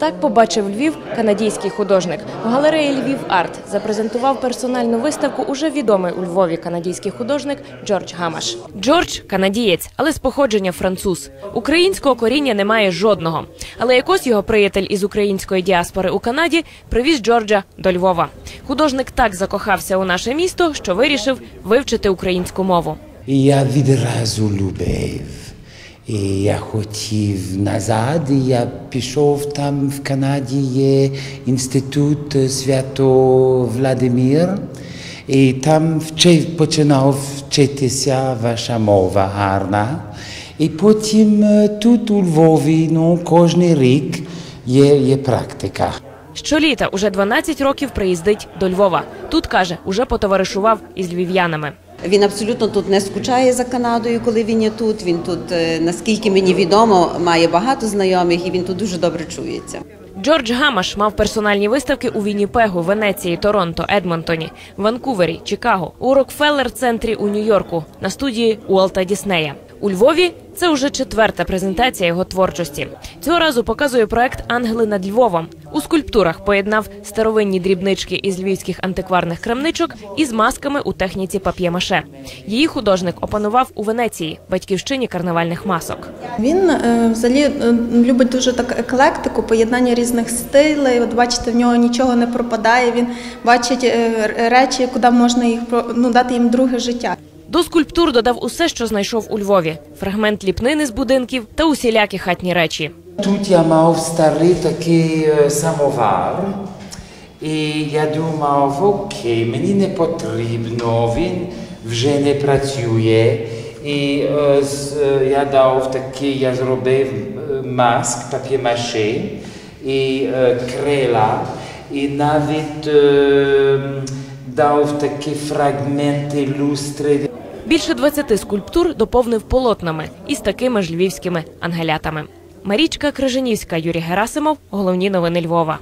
Так побачив Львів канадійський художник. У галереї Львів Арт запрезентував персональну виставку уже відомий у Львові канадійський художник Джордж Гамаш. Джордж канадієць, але з походження француз. Українського коріння немає жодного. Але якось його приятель із української діаспори у Канаді привіз Джорджа до Львова. Художник так закохався у наше місто, що вирішив вивчити українську мову. Я відразу любив. І я хотів назад, і я пішов там в Канаді є інститут Свято Владимир, і там вчив, починав вчитися ваша мова гарна. І потім е, тут у Львові, ну, кожен рік є, є практика. Щоліта уже 12 років приїздить до Львова. Тут каже, уже потоваришував із львів'янами. Він абсолютно тут не скучає за Канадою, коли він є тут. Він тут, е, наскільки мені відомо, має багато знайомих і він тут дуже добре чується. Джордж Гамаш мав персональні виставки у Вінніпегу, Венеції, Торонто, Едмонтоні, Ванкувері, Чикаго, у Рокфеллер-центрі у Нью-Йорку, на студії Уолта Діснея. У Львові це вже четверта презентація його творчості. Цього разу показує проект Ангели над Львовом. У скульптурах поєднав старовинні дрібнички із львівських антикварних крамничок із масками у техніці пап'є-маше. Її художник опанував у Венеції, батьківщині карнавальних масок. Він е, взагалі е, любить дуже так еклектику, поєднання різних стилей. От бачите, в нього нічого не пропадає. Він бачить е, речі, куди можна їх ну, дати їм друге життя. До скульптур додав усе, що знайшов у Львові: фрагмент ліпнини з будинків та усілякі хатні речі. Тут я мав старий такий е, самовар, і я думав, окей, мені не потрібно, він вже не працює. І е, е, я дав такий, я зробив маск, пап'є-маше, і крила, і навіть е, дав такі фрагменти люстри. Більше 20 скульптур доповнив полотнами із такими ж львівськими ангелятами. Марічка Крижанівська, Юрій Герасимов. Головні новини Львова.